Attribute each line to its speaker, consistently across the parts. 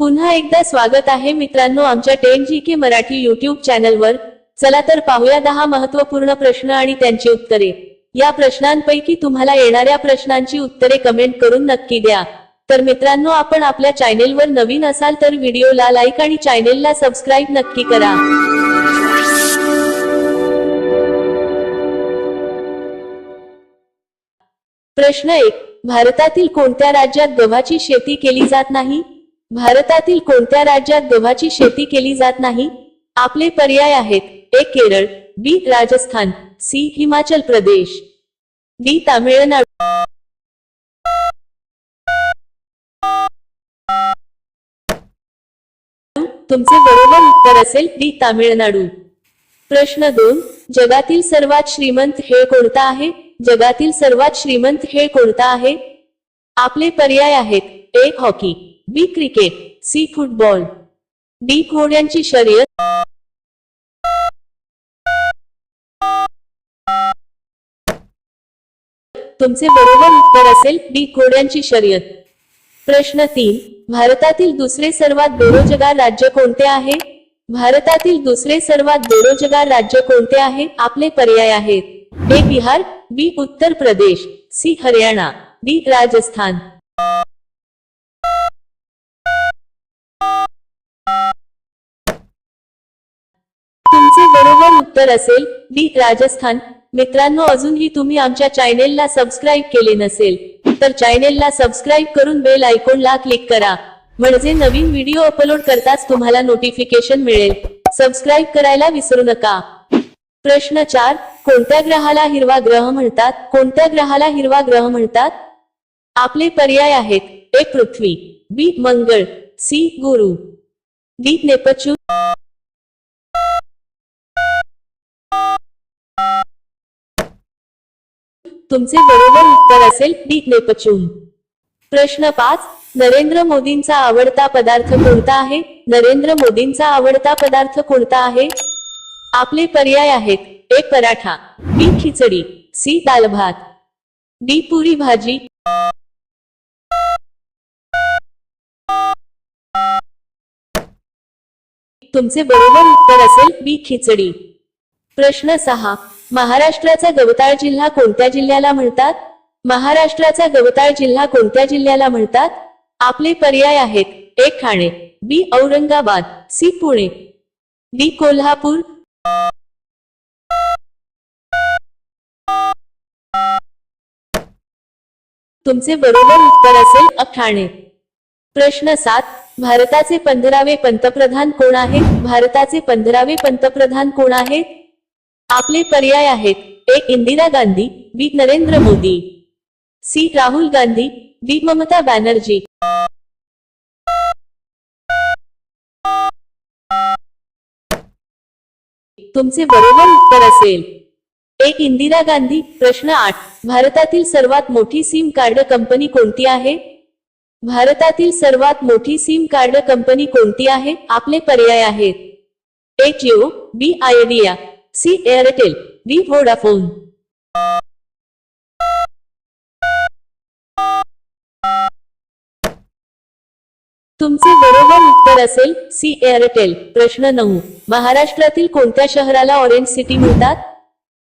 Speaker 1: पुन्हा एकदा स्वागत आहे मित्रांनो आमच्या ten G K Marathi YouTube चॅनलवर. चला तर पाहूया दहा महत्त्वपूर्ण प्रश्न आणि त्यांची उत्तरे. या प्रश्नांपैकी तुम्हाला येणाऱ्या प्रश्नांची उत्तरे कमेंट करून नक्की द्या. तर मित्रांनो आपण आपल्या चॅनेलवर नवीन असाल तर व्हिडिओला लाईक आणि चॅनेलला सबस्क्राईब नक्की करा. प्रश्न एक भारतातील कोणत्या राज्यात गव्हाची शेती केली जात नाही? भारतातील कोणत्या राज्यात गव्हाची शेती केली जात नाही? आपले पर्याय आहेत. A Kerala B Rajasthan C Himachal Pradesh. D Tamil Nadu. तुमचे बरोबर उत्तर असेल डी तामिळनाडू. प्रश्न दोन. जगातील सर्वात श्रीमंत हे कोणता आहे? जगातील सर्वात श्रीमंत हे कोणता आहे? आपले पर्याय आहेत A hockey B cricket C football. D घोड्यांची शर्यत तुमचे बरोबर उत्तर असेल डी घोड्यांची शर्यत. प्रश्न तीन भारतातील दुसरे सर्वात बेरोजगार राज्य कोणते आहे? भारतातील दुसरे सर्वात बेरोजगार राज्य कोणते आहे? आपले पर्याय आहेत. A Bihar B Uttar Pradesh C Haryana. D Rajasthan. तुमचे बरोबर उत्तर असेल डी राजस्थान. मित्रांनो अजूनही तुम्ही आमच्या चॅनेलला सबस्क्राईब केले नसेल तर चॅनेलला सबस्क्राईब करून बेल आयकॉनला क्लिक करा. म्हणजे नवीन व्हिडिओ अपलोड करताच तुम्हाला नोटिफिकेशन मिळेल. सबस्क्राईब करायला विसरू नका. प्रश्न चार कोणत्या ग्रहाला हिरवा ग्रह म्हणतात? कोणत्या ग्रहाला हिरवा ग्रह म्हणतात? आपले पर्याय आहेत. ए पृथ्वी. बी मंगळ. सी गुरु. डी नेपच्यून तुमचे बरोबर उत्तर असेल डी नेपच्यून प्रश्न पाच. नरेंद्र मोदींचा आवडता पदार्थ कोणता आहे? नरेंद्र मोदींचा आवडता पदार्थ कोणता आहे? आपले पर्याय आहेत. ए पराठा. बी खिचडी. सी दाल भात. डी पुरी भाजी. तुमचे बरोबर उत्तर असेल बी खिचडी. प्रश्न सहा. महाराष्ट्राचा गवताळ जिल्हा कोणत्या जिल्ह्याला म्हणतात? महाराष्ट्राचा गवताळ जिल्हा कोणत्या जिल्ह्याला म्हणतात? आपले पर्याय आहेत. A Thane. B Aurangabad. C Pune. D Kolhapur. तुमचे बरोबर उत्तर असेल अठाणे प्रश्न सात. भारताचे पंधरावे पंतप्रधान कोण आहेत? भारताचे पंधरावे पंतप्रधान कोण आहेत? आपले पर्याय आहेत. A Indira Gandhi B Narendra Modi. C Rahul Gandhi D Mamata Banerjee. तुमचे बरोबर उत्तर असेल. एक इंदिरा गांधी प्रश्न आठ. भारतातील सर्वात मोठी सिम कार्ड कंपनी कोणती आहे? भारतातील सर्वात मोठी सिम कार्ड कंपनी कोणती आहे? आपले पर्याय आहेत. A Jio B Idea C Airtel D Vodafone. तुमचे बरोबर उत्तर असेल सी एअरटेल. प्रश्न नऊ. महाराष्ट्रातील कोणत्या शहराला ऑरेंज सिटी म्हणतात?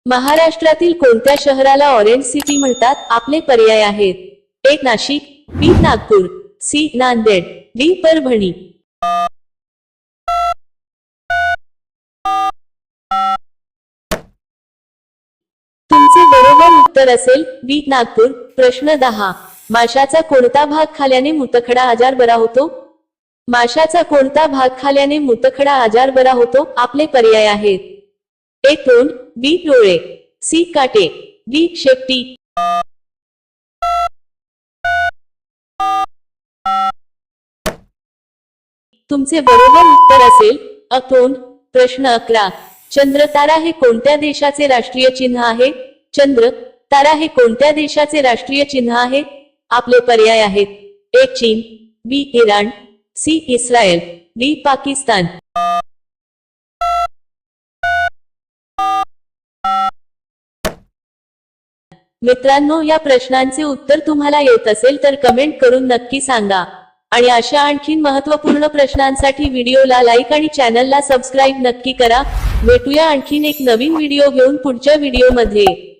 Speaker 1: महाराष्ट्रातील कोणत्या शहराला ऑरेंज सिटी म्हणतात? आपले पर्याय आहेत. एक Nashik B Nagpur C. Nanded D. Parbhani. तुमचे बरोबर उत्तर असेल बी नागपूर प्रश्न दहा. माशाचा कोणता भाग खाल्याने मुतखडा आजार बरा होतो? माशाचा कोणता भाग खाल्याने मुतखडा आजार बरा होतो? आपले पर्याय आहेत. ए तोंड बी डोळे सी काटे डी शेपटी. तुमचे बरोबर उत्तर असेल अतोंड प्रश्न अकरा. चंद्र तारा हे कोणत्या देशाचे राष्ट्रीय चिन्ह आहे? चंद्र तारा हे कोणत्या देशाचे राष्ट्रीय चिन्ह आहे? आपले पर्याय आहेत. ए चीन B Iran C Israel D Pakistan. मित्रांनो या प्रश्नांचे उत्तर तुम्हाला येत असेल तर कमेंट करून नक्की सांगा. आणि अशा आणखीन महत्त्वपूर्ण प्रश्नांसाठी व्हिडिओला लाईक आणि चॅनलला सबस्क्राईब नक्की करा. भेटूया आणखीन एक नवीन व्हिडिओ घेऊन पुढच्या व्हिडिओमध्ये.